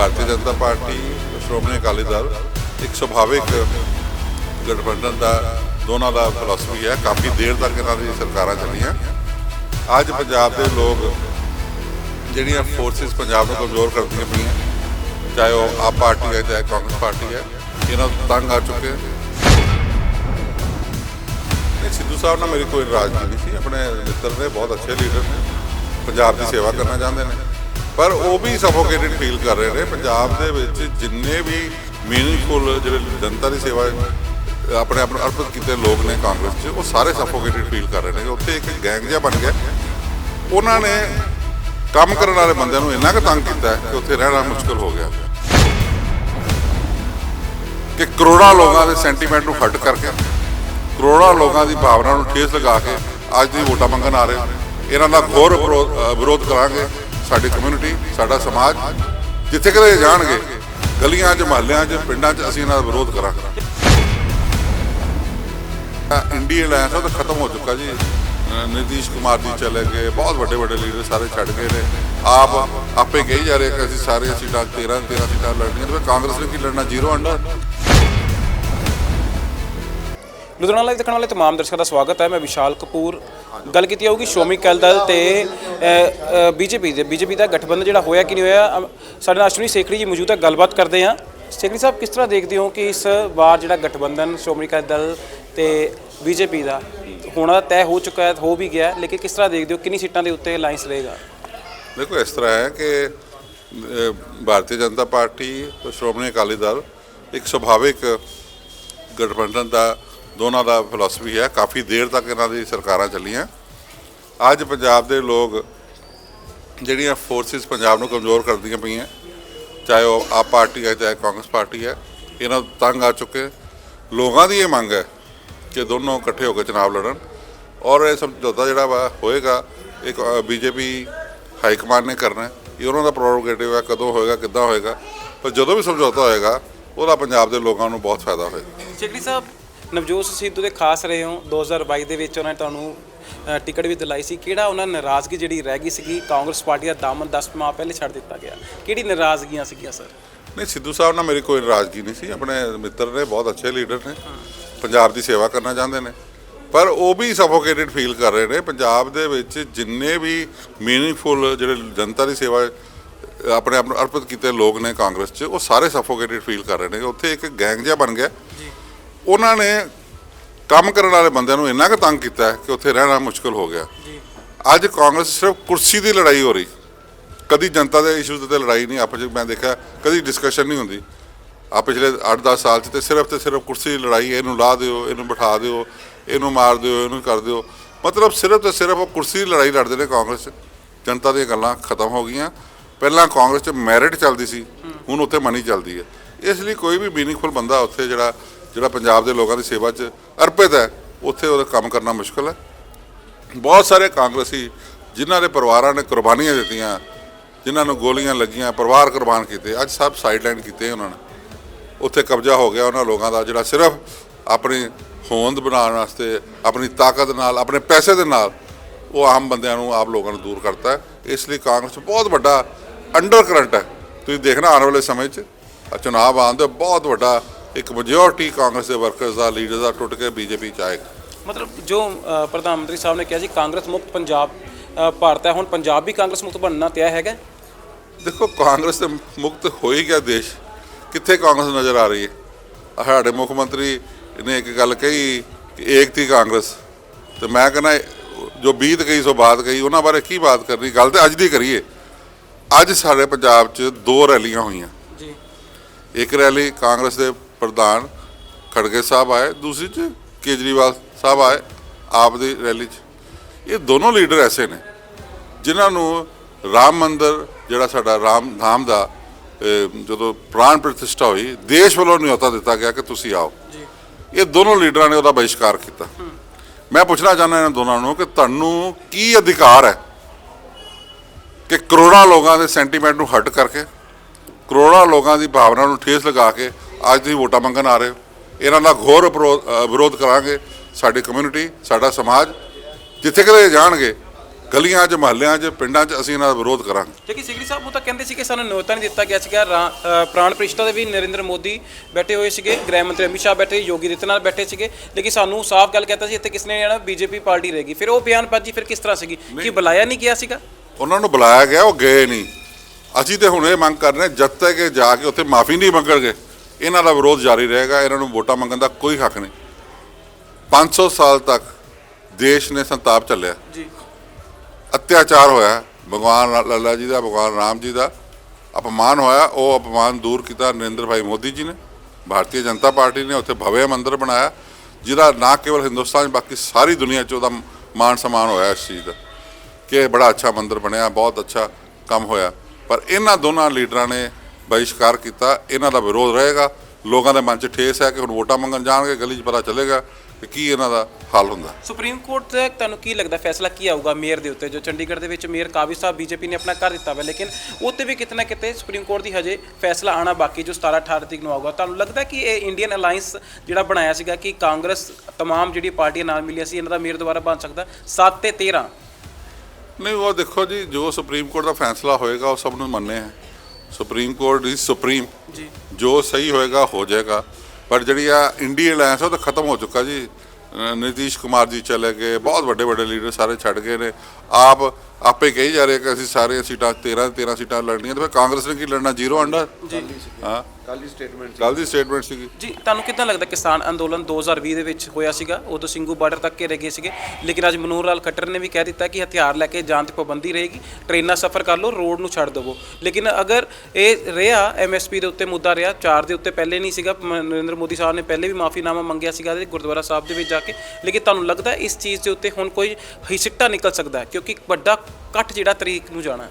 ਭਾਰਤੀ Janata party, Shiromani Akali Dal, ਇੱਕ ਸੁਭਾਵਿਕ ਗਠਬੰਧਨ ਦਾ, ਦੋਨਾਂ ਦਾ ਫਿਲਾਸਫੀ ਹੈ। ਕਾਫੀ ਦੇਰ ਤੱਕ ਇਹਨਾਂ ਦੀ ਸਰਕਾਰਾਂ ਚੱਲੀਆਂ। ਅੱਜ ਪੰਜਾਬ ਦੇ ਲੋਕ ਜਿਹੜੀਆਂ ਫੋਰਸਿਸ ਪੰਜਾਬ ਨੂੰ ਕਮਜ਼ੋਰ ਕਰਦੀਆਂ ਪਈਆਂ, ਚਾਹੇ ਉਹ ਆਪ ਪਾਰਟੀ ਹੈ, ਚਾਹੇ ਕਾਂਗਰਸ ਪਾਰਟੀ ਹੈ, ਇਹਨਾਂ ਤੋਂ ਤੰਗ ਆ ਚੁੱਕੇ ਇਹ ਸਿੱਧੂ ਸਾਹਿਬ ਨਾਲ ਮੇਰੀ ਕੋਈ ਨਾਰਾਜ਼ਗੀ ਨਹੀਂ ਸੀ। ਆਪਣੇ ਮਿੱਤਰ ਨੇ, ਬਹੁਤ ਅੱਛੇ ਲੀਡਰ ਨੇ। ਪੰਜਾਬ ਦੀ ਸੇਵਾ ਕਰਨਾ ਚਾਹੁੰਦੇ ਨੇ। ਪਰ ਉਹ ਵੀ ਸਫੋਕੇਟਡ ਫੀਲ ਕਰ ਰਹੇ ਨੇ। ਪੰਜਾਬ ਦੇ ਵਿੱਚ ਜਿੰਨੇ ਵੀ ਮੀਨਿੰਗਫੁਲ ਜਿਹੜੇ ਜਨਤਾ ਦੀ ਸੇਵਾ, ਆਪਣੇ ਆਪ ਨੂੰ ਅਰਪਿਤ ਕੀਤੇ ਲੋਕ ਨੇ ਕਾਂਗਰਸ 'ਚ, ਉਹ ਸਾਰੇ ਸਫੋਕੇਟਡ ਫੀਲ ਕਰ ਰਹੇ ਨੇ। ਉੱਥੇ ਇੱਕ ਗੈਂਗ ਜਿਹਾ ਬਣ ਗਿਆ। ਉਹਨਾਂ ਨੇ ਕੰਮ ਕਰਨ ਵਾਲੇ ਬੰਦਿਆਂ ਨੂੰ ਇੰਨਾ ਕੁ ਤੰਗ ਕੀਤਾ ਕਿ ਉੱਥੇ ਰਹਿਣਾ ਮੁਸ਼ਕਲ ਹੋ ਗਿਆ। ਕਿ ਕਰੋੜਾਂ ਲੋਕਾਂ ਦੇ ਸੈਂਟੀਮੈਂਟ ਨੂੰ ਫੱਟ ਕਰਕੇ ਕਰੋੜਾਂ ਲੋਕਾਂ ਦੀ ਭਾਵਨਾ ਨੂੰ ਠੇਸ ਲਗਾ ਕੇ ਅੱਜ ਦੀ ਵੋਟਾਂ ਮੰਗਣ ਆ ਰਹੇ। ਇਹਨਾਂ ਦਾ ਘੋਰ ਵਿਰੋ- ਵਿਰੋਧ ਕਰਾਂਗੇ। ਸਾਡੀ ਕਮਿਊਨਿਟੀ ਸਾਡਾ ਸਮਾਜ ਜਿੱਥੇ ਕਿਤੇ ਜਾਣਗੇ ਗਲੀਆਂ 'ਚ ਮਹੱਲਿਆਂ 'ਚ ਪਿੰਡਾਂ 'ਚ ਅਸੀਂ ਇਹਨਾਂ ਦਾ ਵਿਰੋਧ ਕਰਾਂਗੇ। ਇੰਡੀਆ ਅਲਾਈਅੰਸ ਉਹ ਤਾਂ ਖਤਮ ਹੋ ਚੁੱਕਾ ਜੀ। ਅ, ਨਿਤੀਸ਼ ਕੁਮਾਰ ਜੀ ਚਲੇ ਗਏ ਬਹੁਤ ਵੱਡੇ ਵੱਡੇ ਲੀਡਰ ਸਾਰੇ ਛੱਡ ਗਏ ਨੇ। ਆਪ ਆਪੇ ਕਹੀ ਜਾ ਰਹੇ ਕਿ ਅਸੀਂ ਸਾਰੇ ਸੀਟਾਂ 13 13 ਸੀਟਾਂ ਲੜਨੀਆਂ ਤੇ ਕਾਂਗਰਸ ਨੇ ਕੀ ਲੜਨਾ? Zero under. ਲੁਧਿਆਣਾ ਲਾਈਵ ਦੇਖਣ ਵਾਲੇ ਤਮਾਮ ਦਰਸ਼ਕਾਂ ਦਾ ਸਵਾਗਤ ਹੈ। ਮੈਂ ਵਿਸ਼ਾਲ ਕਪੂਰ। ਗੱਲ ਕੀਤੀ ਜਾਊਗੀ ਸ਼੍ਰੋਮਣੀ ਅਕਾਲੀ ਦਲ ਤੇ ਬੀਜੇਪੀ ਦੇ। ਬੀਜੇਪੀ ਦਾ ਗਠਬੰਧਨ ਜਿਹੜਾ ਹੋਇਆ ਕਿ ਨਹੀਂ ਹੋਇਆ ਸਾਡੇ ਨਾਲ ਅਸ਼ਵਨੀ ਸੇਖੜੀ ਜੀ ਮੌਜੂਦ ਹੈ, ਗੱਲਬਾਤ ਕਰਦੇ ਹਾਂ। ਸੇਖੜੀ ਸਾਹਿਬ, ਕਿਸ ਤਰ੍ਹਾਂ ਦੇਖਦੇ ਹੋ ਕਿ ਇਸ ਵਾਰ ਜਿਹੜਾ ਗਠਬੰਧਨ ਸ਼੍ਰੋਮਣੀ ਅਕਾਲੀ ਦਲ ਤੇ ਬੀਜੇਪੀ ਦਾ ਹੋਣਾ ਤੈਅ ਹੋ ਚੁੱਕਾ ਹੈ, ਹੋ ਵੀ ਗਿਆ ਲੇਕਿਨ ਕਿਸ ਤਰ੍ਹਾਂ ਦੇਖਦੇ ਹੋ ਕਿੰਨੀ ਸੀਟਾਂ ਦੇ ਉੱਤੇ ਅਲਾਈਅੰਸ ਰਹੇਗਾ? ਦੇਖੋ, ਇਸ ਤਰ੍ਹਾਂ ਹੈ ਕਿ ਭਾਰਤੀ ਜਨਤਾ ਪਾਰਟੀ ਤੇ ਸ਼੍ਰੋਮਣੀ ਅਕਾਲੀ ਦਲ ਇੱਕ ਸੁਭਾਵਿਕ ਗਠਬੰਧਨ ਦਾ ਦੋਨਾਂ ਦਾ ਫਿਲਾਸਫੀ ਹੈ। ਕਾਫੀ ਦੇਰ ਤੱਕ ਇਹਨਾਂ ਦੀ ਸਰਕਾਰਾਂ ਚੱਲੀਆਂ। ਅੱਜ ਪੰਜਾਬ ਦੇ ਲੋਕ ਜਿਹੜੀਆਂ ਫੋਰਸਿਸ ਪੰਜਾਬ ਨੂੰ ਕਮਜ਼ੋਰ ਕਰਦੀਆਂ ਪਈਆਂ, ਚਾਹੇ ਉਹ ਆਪ ਪਾਰਟੀ ਹੈ, ਚਾਹੇ ਕਾਂਗਰਸ ਪਾਰਟੀ ਹੈ, ਇਹਨਾਂ ਤੰਗ ਆ ਚੁੱਕੇ ਲੋਕਾਂ ਦੀ ਇਹ ਮੰਗ ਹੈ ਕਿ ਦੋਨੋਂ ਇਕੱਠੇ ਹੋ ਕੇ ਚੁਣਾਵ ਲੜਨ। ਔਰ ਇਹ ਸਮਝੌਤਾ ਜਿਹੜਾ ਵਾ ਹੋਏਗਾ ਇੱਕ ਬੀਜੇਪੀ ਹਾਈ ਕਮਾਂਡ ਨੇ ਕਰਨਾ ਇਹ ਉਹਨਾਂ ਦਾ ਪ੍ਰੋਰੋਗੇਟਿਵ ਹੈ, ਕਦੋਂ ਹੋਏਗਾ, ਕਿੱਦਾਂ ਹੋਏਗਾ। ਪਰ ਜਦੋਂ ਵੀ ਸਮਝੌਤਾ ਹੋਏਗਾ, ਉਹਦਾ ਪੰਜਾਬ ਦੇ ਲੋਕਾਂ ਨੂੰ ਬਹੁਤ ਫਾਇਦਾ ਹੋਏਗਾ। ਸੇਖੜੀ ਸਾਹਿਬ ਨਵਜੋਤ ਸਿੱਧੂ ਦੇ ਖਾਸ ਰਹੇ ਹੋ 2022 ਦੇ ਵਿੱਚ ਉਹਨਾਂ ਨੇ ਤੁਹਾਨੂੰ ਟਿਕਟ ਵੀ ਦਿਲਾਈ ਸੀ। ਕਿਹੜਾ ਉਹਨਾਂ ਨਾਰਾਜ਼ਗੀ ਜਿਹੜੀ ਰਹਿ ਗਈ ਸੀਗੀ ਕਾਂਗਰਸ ਪਾਰਟੀ ਦਾ ਦਾਮਨ 10 ਮਾਹ ਪਹਿਲੇ ਛੱਡ ਦਿੱਤਾ ਗਿਆ। ਕਿਹੜੀ ਨਾਰਾਜ਼ਗੀਆਂ ਸੀਗੀਆਂ ਸਰ? ਨਹੀਂ ਸਿੱਧੂ ਸਾਹਿਬ ਨਾਲ ਮੇਰੀ ਕੋਈ ਨਾਰਾਜ਼ਗੀ ਨਹੀਂ ਸੀ। ਆਪਣੇ ਮਿੱਤਰ ਨੇ ਬਹੁਤ ਅੱਛੇ ਲੀਡਰ ਨੇ। ਪੰਜਾਬ ਦੀ ਸੇਵਾ ਕਰਨਾ ਚਾਹੁੰਦੇ ਨੇ। ਪਰ ਉਹ ਵੀ ਸਫੋਕੇਟਡ ਫੀਲ ਕਰ ਰਹੇ ਨੇ। ਪੰਜਾਬ ਦੇ ਵਿੱਚ ਜਿੰਨੇ ਵੀ ਮੀਨਿੰਗਫੁਲ ਜਿਹੜੇ ਜਨਤਾ ਦੀ ਸੇਵਾ ਆਪਣੇ ਆਪ ਨੂੰ ਅਰਪਿਤ ਕੀਤੇ ਲੋਕ ਨੇ ਕਾਂਗਰਸ 'ਚ ਉਹ ਸਾਰੇ ਸਫੋਕੇਟਡ ਫੀਲ ਕਰ ਰਹੇ ਨੇ। ਉੱਥੇ ਇੱਕ ਗੈਂਗ ਜਿਹਾ ਬਣ ਗਿਆ। ਉਹਨਾਂ ਨੇ ਕੰਮ ਕਰਨ ਵਾਲੇ ਬੰਦਿਆਂ ਨੂੰ ਇੰਨਾ ਕੁ ਤੰਗ ਕੀਤਾ ਕਿ ਉੱਥੇ ਰਹਿਣਾ ਮੁਸ਼ਕਲ ਹੋ ਗਿਆ। ਅੱਜ ਕਾਂਗਰਸ ਸਿਰਫ ਕੁਰਸੀ ਦੀ ਲੜਾਈ ਹੋ ਰਹੀ। ਕਦੀ ਜਨਤਾ ਦੇ ਇਸ਼ੂਜ਼ ਤੇ ਲੜਾਈ ਨਹੀਂ ਆਪਸ ਵਿੱਚ ਮੈਂ ਦੇਖਿਆ ਕਦੀ ਡਿਸਕਸ਼ਨ ਨਹੀਂ ਹੁੰਦੀ। ਆ ਪਿਛਲੇ 8-10 ਸਾਲ ਚ ਤੇ ਸਿਰਫ ਤੇ ਸਿਰਫ ਕੁਰਸੀ ਦੀ ਲੜਾਈ ਇਹਨੂੰ ਲਾ ਦਿਓ ਇਹਨੂੰ ਬਿਠਾ ਦਿਓ ਇਹਨੂੰ ਮਾਰ ਦਿਓ ਇਹਨੂੰ ਕਰ ਦਿਓ। ਮਤਲਬ ਸਿਰਫ ਤੇ ਸਿਰਫ ਉਹ ਕੁਰਸੀ ਦੀ ਲੜਾਈ ਲੜਦੇ ਨੇ ਕਾਂਗਰਸ। ਜਨਤਾ ਦੀਆਂ ਗੱਲਾਂ ਖਤਮ ਹੋ ਗਈਆਂ। ਪਹਿਲਾਂ ਕਾਂਗਰਸ 'ਚ ਮੈਰਿਟ ਚੱਲਦੀ ਸੀ ਹੁਣ ਉੱਥੇ ਮਨੀ ਚੱਲਦੀ ਹੈ। ਇਸ ਲਈ ਕੋਈ ਵੀ ਮੀਨਿੰਗਫੁਲ ਬੰਦਾ ਉੱਥੇ ਜਿਹੜਾ ਜਿਹੜਾ ਪੰਜਾਬ ਦੇ ਲੋਕਾਂ ਦੀ ਸੇਵਾ 'ਚ ਅਰਪਿਤ ਹੈ, ਉੱਥੇ ਉਹਦਾ ਕੰਮ ਕਰਨਾ ਮੁਸ਼ਕਲ ਹੈ। ਬਹੁਤ ਸਾਰੇ ਕਾਂਗਰਸੀ ਜਿਨ੍ਹਾਂ ਦੇ ਪਰਿਵਾਰਾਂ ਨੇ ਕੁਰਬਾਨੀਆਂ ਦਿੱਤੀਆਂ, ਜਿਨ੍ਹਾਂ ਨੂੰ ਗੋਲੀਆਂ ਲੱਗੀਆਂ, ਪਰਿਵਾਰ ਕੁਰਬਾਨ ਕੀਤੇ, ਅੱਜ ਸਭ ਸਾਈਡਲਾਈਨ ਕੀਤੇ ਉਹਨਾਂ ਨੇ। ਉੱਥੇ ਕਬਜ਼ਾ ਹੋ ਗਿਆ ਉਹਨਾਂ ਲੋਕਾਂ ਦਾ, ਜਿਹੜਾ ਸਿਰਫ ਆਪਣੀ ਹੋਂਦ ਬਣਾਉਣ ਵਾਸਤੇ, ਆਪਣੀ ਤਾਕਤ ਨਾਲ, ਆਪਣੇ ਪੈਸੇ ਦੇ ਨਾਲ ਉਹ ਆਮ ਬੰਦਿਆਂ ਨੂੰ, ਆਪ ਲੋਕਾਂ ਨੂੰ ਦੂਰ ਕਰਤਾ ਇਸ ਲਈ ਕਾਂਗਰਸ ਬਹੁਤ ਵੱਡਾ ਅੰਡਰ ਕਰੰਟ ਹੈ। ਤੁਸੀਂ ਦੇਖਣਾ ਆਉਣ ਵਾਲੇ ਸਮੇਂ 'ਚ ਚੁਣਾਵ ਆਉਣ ਦੇ ਬਹੁਤ ਵੱਡਾ ਇੱਕ ਮੈਜੋਰਟੀ ਕਾਂਗਰਸ ਦੇ ਵਰਕਰਸ ਦਾ ਲੀਡਰਸ ਦਾ ਟੁੱਟ ਕੇ ਬੀਜੇਪੀ ਚ ਆਏਗਾ। ਮਤਲਬ ਜੋ ਅ, ਪ੍ਰਧਾਨ ਮੰਤਰੀ ਸਾਹਿਬ ਨੇ ਕਿਹਾ ਸੀ ਕਾਂਗਰਸ ਮੁਕਤ ਪੰਜਾਬ ਅ, ਭਾਰਤ ਹੈ ਹੁਣ ਪੰਜਾਬ ਵੀ ਕਾਂਗਰਸ ਮੁਕਤ ਬਣਨਾ ਤਿਆ ਹੈਗਾ? ਦੇਖੋ ਕਾਂਗਰਸ ਤੇ ਮੁਕਤ ਹੋ ਹੀ ਗਿਆ ਦੇਸ਼। ਕਿੱਥੇ ਕਾਂਗਰਸ ਨਜ਼ਰ ਆ ਰਹੀ ਹੈ? ਆਹ ਸਾਡੇ ਮੁੱਖ ਮੰਤਰੀ ਨੇ ਇੱਕ ਗੱਲ ਕਹੀ ਕਿ ਏਕ ਥੀ ਕਾਂਗਰਸ। ਤੇ ਮੈਂ ਕਹਿੰਦਾ ਜੋ ਬੀਤ ਗਈ ਸੋ ਬਾਤ ਗਈ ਉਹਨਾਂ ਬਾਰੇ ਕੀ ਬਾਤ ਕਰਨੀ? ਗੱਲ ਤੇ ਅੱਜ ਦੀ ਕਰੀਏ। ਅੱਜ ਸਾਡੇ ਪੰਜਾਬ 'ਚ ਦੋ ਰੈਲੀਆਂ ਹੋਈਆਂ। ਜੀ। ਇੱਕ ਰੈਲੀ ਕਾਂਗਰਸ ਦੇ ਪ੍ਰਧਾਨ ਖੜਗੇ ਸਾਹਿਬ ਆਏ ਦੂਸਰੀ 'ਚ ਕੇਜਰੀਵਾਲ ਸਾਹਿਬ ਆਏ ਆਪ ਦੀ ਰੈਲੀ 'ਚ। ਇਹ ਦੋਨੋਂ ਲੀਡਰ ਐਸੇ ਨੇ ਜਿਨ੍ਹਾਂ ਨੂੰ ਰਾਮ ਮੰਦਿਰ ਜਿਹੜਾ ਸਾਡਾ ਰਾਮ ਧਾਮ ਦਾ ਜਦੋਂ ਪ੍ਰਾਣ ਪ੍ਰਤਿਸ਼ਠਾ ਹੋਈ ਦੇਸ਼ ਵੱਲੋਂ ਨਿਯੋਤਾ ਦਿੱਤਾ ਗਿਆ ਕਿ ਤੁਸੀਂ ਆਓ। ਇਹ ਦੋਨੋਂ ਲੀਡਰਾਂ ਨੇ ਉਹਦਾ ਬਹਿਸ਼ਕਾਰ ਕੀਤਾ। ਮੈਂ ਪੁੱਛਣਾ ਚਾਹੁੰਦਾ ਇਹਨਾਂ ਦੋਨਾਂ ਨੂੰ ਕਿ ਤੁਹਾਨੂੰ ਕੀ ਅਧਿਕਾਰ ਹੈ ਕਿ ਕਰੋੜਾਂ ਲੋਕਾਂ ਦੇ ਸੈਂਟੀਮੈਂਟ ਨੂੰ ਹੱਟ ਕਰਕੇ ਕਰੋੜਾਂ ਲੋਕਾਂ ਦੀ ਭਾਵਨਾ ਨੂੰ ਠੇਸ ਲਗਾ ਕੇ ਅੱਜ ਤੁਸੀਂ ਵੋਟਾਂ ਮੰਗਣ ਆ ਰਹੇ ਹੋ। ਇਹਨਾਂ ਦਾ ਘੋਰ ਵਿਰੋਧ ਕਰਾਂਗੇ। ਸਾਡੀ ਕਮਿਊਨਿਟੀ ਸਾਡਾ ਸਮਾਜ ਜਿੱਥੇ ਕਿਤੇ ਜਾਣਗੇ ਗਲੀਆਂ 'ਚ ਮਹੱਲਿਆਂ 'ਚ ਪਿੰਡਾਂ 'ਚ ਅਸੀਂ ਇਹਨਾਂ ਦਾ ਵਿਰੋਧ ਕਰਾਂਗੇ। ਲੇਕਿਨ ਸਿਗਰੀ ਸਾਹਿਬ ਉਹ ਤਾਂ ਕਹਿੰਦੇ ਸੀ ਕਿ ਸਾਨੂੰ ਨਿਯੋਤਾ ਨਹੀਂ ਦਿੱਤਾ ਗਿਆ ਸੀਗਾ। ਪ੍ਰਾਣ ਪ੍ਰਿਸ਼ਠਾ ਦੇ ਵੀ ਨਰਿੰਦਰ ਮੋਦੀ ਬੈਠੇ ਹੋਏ ਸੀਗੇ। ਗ੍ਰਹਿ ਮੰਤਰੀ ਅਮਿਤ ਸ਼ਾਹ ਬੈਠੇ ਯੋਗੀ ਆਦਿੱਤਿਆਨਾਥ ਬੈਠੇ ਸੀਗੇ। ਲੇਕਿਨ ਸਾਨੂੰ ਸਾਫ਼ ਗੱਲ ਕਹਤਾ ਸੀ ਇੱਥੇ ਕਿਸ ਨੇ ਜਾਣਾ? ਬੀਜੇਪੀ ਪਾਰਟੀ ਰਹੇਗੀ ਫਿਰ ਉਹ ਬਿਆਨਬਾਜ਼ੀ ਫਿਰ ਕਿਸ ਤਰ੍ਹਾਂ ਸੀਗੀ? ਕਿ ਬੁਲਾਇਆ ਨਹੀਂ ਗਿਆ ਸੀਗਾ? ਉਹਨਾਂ ਨੂੰ ਬੁਲਾਇਆ ਗਿਆ ਉਹ ਗਏ ਨਹੀਂ। ਅਸੀਂ ਤੇ ਹੁਣ ਇਹ ਮੰਗ ਕਰ ਰਹੇ ਜਦ ਤੱਕ ਜਾ ਕੇ ਉੱਥੇ ਮਾਫੀ ਨਹੀਂ ਮੰਗਣਗੇ। ਇਹਨਾਂ ਦਾ ਵਿਰੋਧ ਜਾਰੀ ਰਹੇਗਾ ਇਹਨਾਂ ਨੂੰ ਵੋਟਾਂ ਮੰਗਣ ਦਾ ਕੋਈ ਹੱਕ ਨਹੀਂ। 500 ਸਾਲ ਤੱਕ ਦੇਸ਼ ਨੇ ਸੰਤਾਪ ਚੱਲਿਆ ਜੀ। ਅਤਿਆਚਾਰ ਹੋਇਆ। ਭਗਵਾਨ ਲੱਲਾ ਜੀ ਦਾ ਭਗਵਾਨ ਰਾਮ ਜੀ ਦਾ। ਅਪਮਾਨ ਹੋਇਆ। ਉਹ ਅਪਮਾਨ ਦੂਰ ਕੀਤਾ ਨਰਿੰਦਰ ਭਾਈ ਮੋਦੀ ਜੀ ਨੇ। ਭਾਰਤੀ ਜਨਤਾ ਪਾਰਟੀ ਨੇ ਉੱਥੇ ਭਵਯ ਮੰਦਿਰ ਬਣਾਇਆ ਜਿਹਦਾ ਨਾ ਕੇਵਲ ਹਿੰਦੁਸਤਾਨ ਬਾਕੀ ਸਾਰੀ ਦੁਨੀਆ 'ਚ ਉਹਦਾ ਮਾਨ ਸਨਮਾਨ ਹੋਇਆ ਇਸ ਚੀਜ਼ ਦਾ। ਕਿ ਬੜਾ ਅੱਛਾ ਮੰਦਿਰ ਬਣਿਆ ਬਹੁਤ ਅੱਛਾ ਕੰਮ ਹੋਇਆ। ਪਰ ਇਹਨਾਂ ਦੋਨਾਂ ਲੀਡਰਾਂ ਨੇ ਬਹਿਸ਼ਕਾਰ ਕੀਤਾ ਇਹਨਾਂ ਦਾ ਵਿਰੋਧ ਰਹੇਗਾ ਲੋਕਾਂ ਦੇ ਮਨ 'ਚ ਠੇਸ ਹੈ ਕਿ ਹੁਣ ਵੋਟਾਂ ਮੰਗਣ ਜਾਣਗੇ ਗਲੀ 'ਚ ਪਤਾ ਚੱਲੇਗਾ ਕਿ ਕੀ ਇਹਨਾਂ ਦਾ ਹੱਲ ਹੁੰਦਾ ਸੁਪਰੀਮ ਕੋਰਟ ਦਾ ਤੁਹਾਨੂੰ ਕੀ ਲੱਗਦਾ ਫੈਸਲਾ ਕੀ ਆਊਗਾ ਮੇਅਰ ਦੇ ਉੱਤੇ ਜੋ ਚੰਡੀਗੜ੍ਹ ਦੇ ਵਿੱਚ ਮੇਅਰ ਕਾਬਿਜ਼ ਸਾਹਿਬ ਬੀਜੇਪੀ ਨੇ ਆਪਣਾ ਕਰ ਦਿੱਤਾ ਵਾ ਲੇਕਿਨ ਉੱਤੇ ਵੀ ਕਿਤੇ ਨਾ ਕਿਤੇ ਸੁਪਰੀਮ ਕੋਰਟ ਦੀ ਹਜੇ ਫੈਸਲਾ ਆਣਾ ਬਾਕੀ ਜੋ 17 18 ਤਰੀਕ ਨੂੰ ਆਊਗਾ ਤੁਹਾਨੂੰ ਲੱਗਦਾ ਕਿ ਇਹ ਇੰਡੀਅਨ ਅਲਾਈਅੰਸ ਜਿਹੜਾ ਬਣਾਇਆ ਸੀਗਾ ਕਿ ਕਾਂਗਰਸ तमाम ਜਿਹੜੀ ਪਾਰਟੀਆਂ ਨਾਲ ਮਿਲੀਆਂ ਸੀ ਇਹਨਾਂ ਦਾ ਮੇਅਰ ਦੁਬਾਰਾ ਬਣ ਸਕਦਾ 7 ਤੇ 13 ਨਹੀਂ ਉਹ ਦੇਖੋ ਜੀ ਜੋ ਸੁਪਰੀਮ ਕੋਰਟ ਦਾ ਫੈਸਲਾ ਹੋਏਗਾ ਉਹ ਸਭ ਨੂੰ ਮੰਨੇ ਹੈ ਸੁਪਰੀਮ ਕੋਰਟ ਇਜ਼ ਸੁਪਰੀਮ ਜੀ। ਜੋ ਸਹੀ ਹੋਏਗਾ ਹੋ ਜਾਏਗਾ। ਪਰ ਜਿਹੜੀ ਆ ਇੰਡੀਆ ਅਲਾਈਅੰਸ ਉਹ ਤਾਂ ਖਤਮ ਹੋ ਚੁੱਕਾ ਜੀ। ਅਹ ਨਿਤੀਸ਼ ਕੁਮਾਰ ਜੀ ਚਲੇ ਗਏ ਬਹੁਤ ਵੱਡੇ ਵੱਡੇ ਲੀਡਰ ਸਾਰੇ ਛੱਡ ਗਏ ਨੇ। ਆਪ ਆਪੇ ਕਹੀ ਜਾ ਰਹੇ ਕਿ ਅਸੀਂ ਸਾਰੇ ਸੀਟਾਂ 13 13 ਸੀਟਾਂ ਲੜਨੀਆਂ ਤੇ ਫਿਰ ਕਾਂਗਰਸ ਨੇ ਕੀ ਲੜਨਾ? ਜ਼ੀਰੋ ਅੰਡਰ? ਜੀ ਹਾਂ। ਕੱਲ ਦੀ ਸਟੇਟਮੈਂਟ ਕੱਲ ਦੀ ਸਟੇਟਮੈਂਟ ਸੀਗੀ। ਜੀ ਤੁਹਾਨੂੰ ਕਿੱਦਾਂ ਲੱਗਦਾ ਕਿਸਾਨ ਅੰਦੋਲਨ 2020 ਦੇ ਵਿੱਚ ਹੋਇਆ ਸੀਗਾ? ਉਦੋਂ ਸਿੰਗੂ ਬਾਰਡਰ ਤੱਕ ਘੇਰੇ ਗਏ ਸੀਗੇ। ਲੇਕਿਨ ਅੱਜ ਮਨੂਰ ਲਾਲ ਖੱਟਰ ਨੇ ਵੀ ਕਹਿ ਦਿੱਤਾ ਕਿ ਹਥਿਆਰ ਲੈ ਕੇ ਜਾਣ ਤੇ ਪਾਬੰਦੀ ਰਹੇਗੀ। ਟ੍ਰੇਨਾਂ ਸਫ਼ਰ ਕਰ ਲਓ ਰੋਡ ਨੂੰ ਛੱਡ ਦੇਵੋ। ਲੇਕਿਨ ਅਗਰ ਇਹ ਰਿਹਾ ਐਮਐਸਪੀ ਦੇ ਉੱਤੇ ਮੁੱਦਾ ਰਿਹਾ ਚਾਰ ਦੇ ਉੱਤੇ ਪਹਿਲੇ ਨਹੀਂ ਸੀਗਾ। ਨਰਿੰਦਰ ਮੋਦੀ ਸਾਹਿਬ ਨੇ ਪਹਿਲੇ ਵੀ ਮਾਫੀਨਾਮਾ ਮੰਗਿਆ ਸੀਗਾ ਤੇ ਗੁਰਦੁਆਰਾ ਸਾਹਿਬ ਦੇ ਵਿੱਚ ਜਾ ਕੇ। ਲੇਕਿਨ ਤੁਹਾਨੂੰ ਲੱਗਦਾ ਇਸ ਚੀਜ਼ ਦੇ ਉੱਤੇ ਹੁਣ ਕੋਈ ਹਿਸਿੱਟਾ ਨਿਕਲ ਸਕਦਾ? ਕਿਉਂਕਿ ਵੱਡਾ ਕੱਟ ਜਿਹੜਾ ਤਰੀਕ ਨੂੰ ਜਾਣਾ।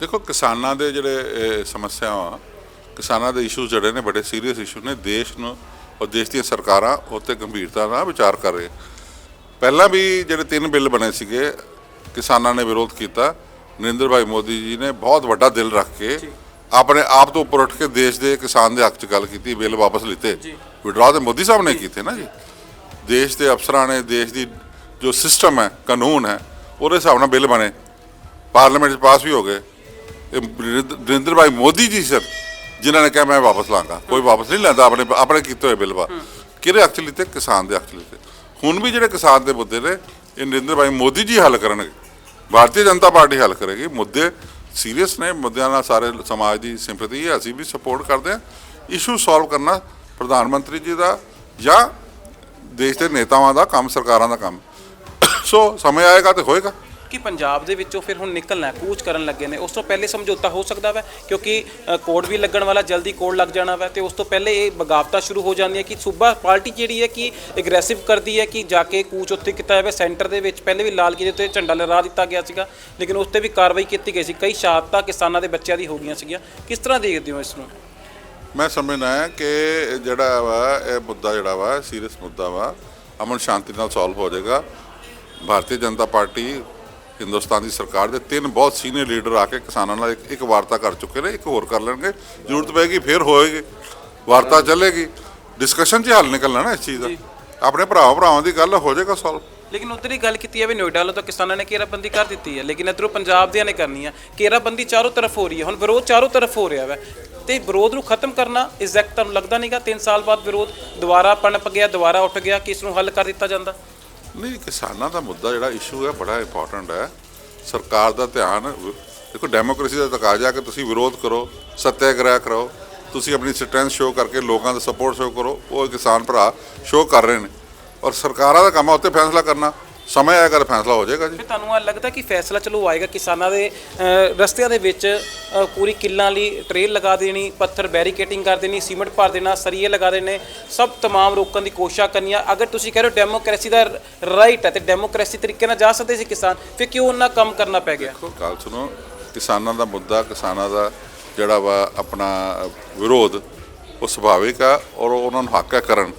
ਦੇਖੋ ਕਿਸਾਨਾਂ ਦੇ ਜਿਹੜੇ ਸਮੱਸਿਆਵਾਂ ਕਿਸਾਨਾਂ ਦੇ ਇਸ਼ੂ ਜਿਹੜੇ ਨੇ ਬੜੇ ਸੀਰੀਅਸ ਇਸ਼ੂ ਨੇ। ਦੇਸ਼ ਨੂੰ ਔਰ ਦੇਸ਼ ਦੀਆਂ ਸਰਕਾਰਾਂ ਉੱਤੇ ਗੰਭੀਰਤਾ ਨਾਲ ਵਿਚਾਰ ਕਰ ਰਹੇ ਪਹਿਲਾਂ ਵੀ ਜਿਹੜੇ ਤਿੰਨ ਬਿੱਲ ਬਣੇ ਸੀਗੇ ਕਿਸਾਨਾਂ ਨੇ ਵਿਰੋਧ ਕੀਤਾ। ਨਰਿੰਦਰ ਭਾਈ ਮੋਦੀ ਜੀ ਨੇ ਬਹੁਤ ਵੱਡਾ ਦਿਲ ਰੱਖ ਕੇ ਆਪਣੇ ਆਪ ਤੋਂ ਉੱਪਰ ਉੱਠ ਕੇ ਦੇਸ਼ ਦੇ ਕਿਸਾਨ ਦੇ ਹੱਕ 'ਚ ਗੱਲ ਕੀਤੀ ਬਿੱਲ ਵਾਪਸ ਲਿੱਤੇ। ਵਿਡਰਾ ਤੇ ਮੋਦੀ ਸਾਹਿਬ ਨੇ ਕੀਤੇ ਨਾ ਜੀ। ਦੇਸ਼ ਦੇ ਅਫਸਰਾਂ ਨੇ ਦੇਸ਼ ਦੀ ਜੋ ਸਿਸਟਮ ਹੈ ਕਾਨੂੰਨ ਹੈ ਉਹਦੇ ਹਿਸਾਬ ਨਾਲ ਬਿੱਲ ਬਣੇ। ਪਾਰਲੀਮੈਂਟ 'ਚ ਪਾਸ ਵੀ ਹੋ ਗਏ। ਇਹ ਨਰਿੰਦ- ਨਰਿੰਦਰ ਭਾਈ ਮੋਦੀ ਜੀ ਸਰ ਜਿਨ੍ਹਾਂ ਨੇ ਕਿਹਾ ਮੈਂ ਵਾਪਸ ਲਾਂਗਾ। ਕੋਈ ਵਾਪਸ ਨਹੀਂ ਲੈਂਦਾ ਆਪਣੇ ਆਪਣੇ ਕੀਤੇ ਹੋਏ ਬਿੱਲ ਵਾ ਕਿਹਦੇ 'ਚ ਲਿੱਤੇ? ਕਿਸਾਨ ਦੇ 'ਚ ਲਿੱਤੇ। ਹੁਣ ਵੀ ਜਿਹੜੇ ਕਿਸਾਨ ਦੇ ਮੁੱਦੇ ਨੇ ਇਹ ਨਰਿੰਦਰ ਭਾਈ ਮੋਦੀ ਜੀ ਹੱਲ ਕਰਨਗੇ। ਭਾਰਤੀ ਜਨਤਾ ਪਾਰਟੀ ਹੱਲ ਕਰੇਗੀ। ਮੁੱਦੇ ਸੀਰੀਅਸ ਨੇ। ਮੁੱਦਿਆਂ ਨਾਲ ਸਾਰੇ ਸਮਾਜ ਦੀ ਸਿੰਪਥੀ ਹੈ। ਅਸੀਂ ਵੀ ਸਪੋਰਟ ਕਰਦੇ ਹਾਂ। ਇਸ਼ੂ ਸੋਲਵ ਕਰਨਾ ਪ੍ਰਧਾਨ ਮੰਤਰੀ ਜੀ ਦਾ ਜਾਂ ਦੇਸ਼ ਦੇ ਨੇਤਾਵਾਂ ਦਾ ਕੰਮ ਸਰਕਾਰਾਂ ਦਾ ਕੰਮ। ਸੋ ਸਮੇਂ ਆਏਗਾ ਤੇ ਹੋਏਗਾ। ਕਿ ਪੰਜਾਬ ਦੇ ਵਿੱਚੋਂ ਫਿਰ ਹੁਣ ਨਿਕਲਣਾ ਕੂਚ ਕਰਨ ਲੱਗੇ ਨੇ। ਉਸ ਤੋਂ ਪਹਿਲੇ ਸਮਝੌਤਾ ਹੋ ਸਕਦਾ ਵੈ ਕਿਉਂਕਿ ਕੋਡ ਵੀ ਲੱਗਣ ਵਾਲਾ ਜਲਦੀ ਕੋਡ ਲੱਗ ਜਾਣਾ ਵੈ ਤੇ ਉਸ ਤੋਂ ਪਹਿਲੇ ਇਹ ਬਗਾਵਤਾਂ ਸ਼ੁਰੂ ਹੋ ਜਾਂਦੀਆਂ ਕਿ ਸੂਬਾ ਪਾਰਟੀ ਜਿਹੜੀ ਹੈ ਕਿ ਐਗਰੈਸਿਵ ਕਰਦੀ ਹੈ ਕਿ ਜਾ ਕੇ ਕੂਚ ਉੱਥੇ ਕੀਤਾ ਜਾਵੇ। ਸੈਂਟਰ ਦੇ ਵਿੱਚ ਪਹਿਲੇ ਵੀ ਲਾਲ ਕਿਲੇ ਉੱਤੇ ਝੰਡਾ ਲਹਿਰਾ ਦਿੱਤਾ ਗਿਆ ਸੀਗਾ ਲੇਕਿਨ ਉਸ ਤੇ ਵੀ ਕਾਰਵਾਈ ਕੀਤੀ ਗਈ ਸੀ। ਕਈ ਸ਼ਹਾਦਤਾਂ ਕਿਸਾਨਾਂ ਦੇ ਬੱਚਿਆਂ ਦੀ ਹੋ ਗਈਆਂ ਸੀਗੀਆਂ। ਕਿਸ ਤਰ੍ਹਾਂ ਦੇਖਦੇ ਹੋ ਇਸ ਨੂੰ? ਮੈਂ ਸਮਝਦਾ ਹਾਂ ਕਿ ਜਿਹੜਾ ਵਾ ਇਹ ਮੁੱਦਾ ਜਿਹੜਾ ਵਾ ਸੀਰੀਅਸ ਮੁੱਦਾ ਵਾ ਅਮਨ ਸ਼ਾਂਤੀ ਨਾਲ ਸੋਲਵ ਹੋ ਜਾਏਗਾ। ਭਾਰਤੀ ਜਨਤਾ ਪਾਰਟੀ ਹਿੰਦੁਸਤਾਨ ਦੀ ਸਰਕਾਰ ਦੇ ਤਿੰਨ ਬਹੁਤ ਸੀਨੀਅਰ ਲੀਡਰ ਆ ਕੇ ਕਿਸਾਨਾਂ ਨਾਲ ਇੱਕ ਵਾਰਤਾ ਕਰ ਚੁੱਕੇ ਨੇ ਇੱਕ ਹੋਰ ਕਰ ਲੈਣਗੇ। ਜ਼ਰੂਰਤ ਪਏਗੀ ਫਿਰ ਹੋਏਗੀ। ਵਾਰਤਾ ਚੱਲੇਗੀ। ਡਿਸਕਸ਼ਨ 'ਚ ਹੱਲ ਨਿਕਲਣਾ ਨਾ ਇਸ ਚੀਜ਼ ਦਾ। ਆਪਣੇ ਭਰਾਵਾਂ ਭਰਾਵਾਂ ਦੀ ਗੱਲ ਹੋ ਜਾਏਗਾ ਸੋਲਵ ਲੇਕਿਨ ਉੱਧਰ ਹੀ ਗੱਲ ਕੀਤੀ ਜਾਵੇ ਨੋਇਡਾ ਵੱਲੋਂ ਤਾਂ ਕਿਸਾਨਾਂ ਨੇ ਘੇਰਾਬੰਦੀ ਕਰ ਦਿੱਤੀ ਹੈ ਲੇਕਿਨ ਇੱਧਰੋਂ ਪੰਜਾਬ ਦਿਆਂ ਨੇ ਕਰਨੀ ਹੈ। ਘੇਰਾਬੰਦੀ ਚਾਰੋਂ ਤਰਫ ਹੋ ਰਹੀ ਹੈ। ਹੁਣ ਵਿਰੋਧ ਚਾਰੋਂ ਤਰਫ ਹੋ ਰਿਹਾ ਹੈ ਤੇ ਵਿਰੋਧ ਨੂੰ ਖਤਮ ਕਰਨਾ ਐਗਜ਼ੈਕਟ ਤੁਹਾਨੂੰ ਲੱਗਦਾ ਨਹੀਂਗਾ 3 ਸਾਲ ਬਾਅਦ ਵਿਰੋਧ ਦੁਬਾਰਾ ਪਣਪ ਗਿਆ ਦੁਬਾਰਾ ਉੱਠ ਗਿਆ ਕਿ ਇਸ ਨੂੰ ਹੱਲ ਕਰ ਦਿੱਤਾ ਜਾਂਦਾ? ਨਹੀਂ, ਕਿਸਾਨਾਂ ਦਾ ਮੁੱਦਾ ਜਿਹੜਾ ਇਸ਼ੂ ਹੈ ਬੜਾ ਇੰਪੋਰਟੈਂਟ ਹੈ। ਸਰਕਾਰ ਦਾ ਧਿਆਨ, ਦੇਖੋ ਡੈਮੋਕ੍ਰੇਸੀ ਦਾ ਤਕਾਜ਼ਾ ਕਿ ਤੁਸੀਂ ਵਿਰੋਧ ਕਰੋ, ਸਤਿਆਗ੍ਰਹਿ ਕਰੋ, ਤੁਸੀਂ ਆਪਣੀ ਸਟਰੈਂਥ ਸ਼ੋਅ ਕਰਕੇ ਲੋਕਾਂ ਦਾ ਸਪੋਰਟ ਸ਼ੋਅ ਕਰੋ, ਉਹ ਕਿਸਾਨ ਭਰਾ ਸ਼ੋਅ ਕਰ ਰਹੇ ਨੇ। ਔਰ ਸਰਕਾਰਾਂ ਦਾ ਕੰਮ ਹੈ ਉੱਤੇ ਫੈਸਲਾ ਕਰਨਾ। ਸਮਾਂ ਆਇਆ ਕਰ ਫੈਸਲਾ ਹੋ ਜਾਏਗਾ ਜੀ। ਫਿਰ ਤੁਹਾਨੂੰ ਆ ਲੱਗਦਾ ਕਿ ਫੈਸਲਾ ਚਲੋ ਆਏਗਾ ਕਿਸਾਨਾਂ ਦੇ ਰਸਤਿਆਂ ਦੇ ਵਿੱਚ ਪੂਰੀ ਕਿੱਲਾਂ ਲਈ ਟ੍ਰੇਲ ਲਗਾ ਦੇਣੀ ਪੱਥਰ ਬੈਰੀਕੇਟਿੰਗ ਕਰ ਦੇਣੀ ਸੀਮੈਂਟ ਭਰ ਦੇਣਾ ਸਰੀਏ ਲਗਾ ਦੇਣੇ ਸਭ ਤਮਾਮ ਰੋਕਣ ਦੀ ਕੋਸ਼ਿਸ਼ ਕਰਨੀਆਂ। ਅਗਰ ਤੁਸੀਂ ਕਹਿ ਰਹੇ ਹੋ ਡੈਮੋਕ੍ਰੇਸੀ ਦਾ ਰਾਈਟ ਹੈ ਤੇ ਡੈਮੋਕ੍ਰੇਸੀ ਤਰੀਕੇ ਨਾਲ ਜਾ ਸਕਦੇ ਸੀ ਕਿਸਾਨ ਫਿਰ ਕਿਉਂ ਉਹਨਾਂ ਕੰਮ ਕਰਨਾ ਪੈ ਗਿਆ? ਦੇਖੋ ਗੱਲ ਸੁਣੋ ਕਿਸਾਨਾਂ ਦਾ ਮੁੱਦਾ ਕਿਸਾਨਾਂ ਦਾ ਜਿਹੜਾ ਵਾ ਆਪਣਾ ਵਿਰੋਧ ਉਹ ਸੁਭਾਵਿਕ ਆ ਔਰ ਉਹਨਾਂ ਨੂੰ ਹੱਕ ਹੈ ਕਰਨ।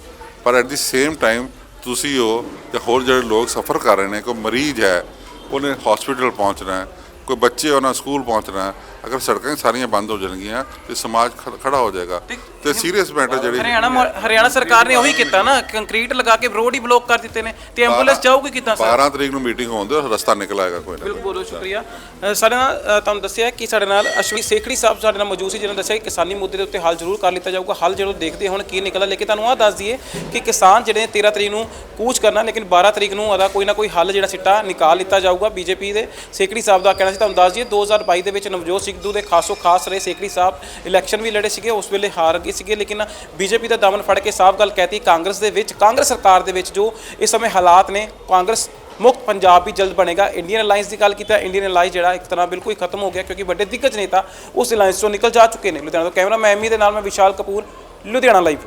ਪਰ ਐਟ ਦੀ ਸੇਮ ਟਾਈਮ ਤੁਸੀਂ ਉਹ ਜਾਂ ਹੋਰ ਜਿਹੜੇ ਲੋਕ ਸਫਰ ਕਰ ਰਹੇ ਨੇ ਕੋਈ ਮਰੀਜ਼ ਹੈ, ਉਹਨੇ ਹਸਪੀਟਲ ਪਹੁੰਚਣਾ ਹੈ ਕੋਈ ਬੱਚੇ ਉਹਨਾਂ ਸਕੂਲ ਪਹੁੰਚਣਾ ਹੈ ਅਗਰ ਸੜਕਾਂ ਹੀ ਸਾਰੀਆਂ ਬੰਦ ਹੋ ਜਾਣਗੀਆਂ ਤੇ ਸਮਾਜ ਖ- ਖੜਾ ਹੋ ਜਾਏਗਾ। ਤੇ ਸੀਰੀਅਸ ਮੈਟਰ ਜਿਹੜੀ ਹਰਿਆਣਾ ਮ- ਹਰਿਆਣਾ ਸਰਕਾਰ ਨੇ ਉਹੀ ਕੀਤਾ ਨਾ ਕੰਕਰੀਟ ਲਗਾ ਕੇ ਰੋਡ ਹੀ ਬਲੌਕ ਕਰ ਦਿੱਤੇ ਨੇ ਤੇ ਐਂਬੂਲੈਂਸ ਜਾਊਗੀ ਕਿੱਦਾਂ ਸਰ? 12 ਤਰੀਕ ਨੂੰ ਮੀਟਿੰਗ ਹੋਣ ਦੇ ਰਸਤਾ ਨਿਕਲ ਆਏਗਾ ਕੋਈ ਨਾ। ਬਿਲਕੁਲ ਬਹੁਤ ਸ਼ੁਕਰੀਆ। ਅ, ਸਾਡੇ ਨਾਲ ਅ, ਤੁਹਾਨੂੰ ਦੱਸਿਆ ਕਿ ਸਾਡੇ ਨਾਲ ਅਸ਼ਵਨੀ ਸੇਖੜੀ ਸਾਹਿਬ ਸਾਡੇ ਨਾਲ ਮੌਜੂਦ ਸੀ ਜਿਹਨਾਂ ਨੇ ਦੱਸਿਆ ਕਿ ਕਿਸਾਨੀ ਮੁੱਦੇ ਦੇ ਉੱਤੇ ਹੱਲ ਜ਼ਰੂਰ ਕਰ ਲਿੱਤਾ ਜਾਊਗਾ। ਹੱਲ ਜਦੋਂ ਦੇਖਦੇ ਹੁਣ ਕੀ ਨਿਕਲਦਾ ਲੇਕਿਨ ਤੁਹਾਨੂੰ ਆਹ ਦੱਸ ਦਈਏ ਕਿ ਕਿਸਾਨ ਜਿਹੜੇ ਨੇ 13 ਤਰੀਕ ਨੂੰ ਕੂਚ ਕਰਨਾ ਲੇਕਿਨ 12 ਤਰੀਕ ਨੂੰ ਉਹਦਾ ਕੋਈ ਨਾ ਕੋਈ ਹੱਲ ਜਿਹੜਾ ਸਿੱਟਾ ਨਿਕਾਲ ਲਿੱਤਾ ਜਾਊਗਾ ਬੀਜੇਪੀ ਦੇ। ਸੇਖੜੀ ਸਾਹਿਬ ਦਾ ਕਹਿਣਾ ਸੀ ਤੁਹਾਨੂੰ ਦੱਸ ਦਈਏ 2022 ਦੇ ਵਿੱਚ ਨਵਜੋਤ ਸਿੱਧੂ ਦੇ ਖਾਸੋ ਖਾਸ ਰਹੇ ਸੇਖੜੀ ਸਾਹਿਬ ਇਲੈਕਸ਼ਨ ਵੀ ਲੜੇ ਸੀਗੇ, ਉਸ ਵੇਲੇ ਹਾਰ ਗਏ ਸੀਗੇ, ਲੇਕਿਨ ਬੀਜੇਪੀ ਦਾ ਦਮਨ ਫੜ ਕੇ ਸਾਫ਼ ਗੱਲ ਕਹਿਤੀ, ਕਾਂਗਰਸ ਦੇ ਵਿੱਚ, ਕਾਂਗਰਸ ਸਰਕਾਰ ਦੇ ਵਿੱਚ ਜੋ ਇਸ ਸਮੇਂ ਹਾਲਾਤ ਨੇ, ਕਾਂਗਰਸ ਮੁਕਤ ਪੰਜਾਬ ਵੀ ਜਲਦ ਬਣੇਗਾ। ਇੰਡੀਅਨ ਅਲਾਈਅੰਸ ਦੀ ਗੱਲ ਕੀਤਾ ਇੰਡੀਅਨ ਅਲਾਈਅੰਸ ਜਿਹੜਾ ਇੱਕ ਤਰ੍ਹਾਂ ਬਿਲਕੁਲ ਹੀ ਖਤਮ ਹੋ ਗਿਆ, ਕਿਉਂਕਿ ਵੱਡੇ ਦਿੱਗਜ ਨੇਤਾ ਉਸ ਅਲਾਈਅੰਸ ਤੋਂ ਨਿਕਲ ਜਾ ਚੁੱਕੇ ਨੇ। ਲੁਧਿਆਣਾ ਤੋਂ ਕੈਮਰਾ ਮੈਂ ਐਮੀ ਦੇ ਨਾਲ ਮੈਂ ਵਿਸ਼ਾਲ ਕਪੂਰ, ਲੁਧਿਆਣਾ ਲਾਈਵ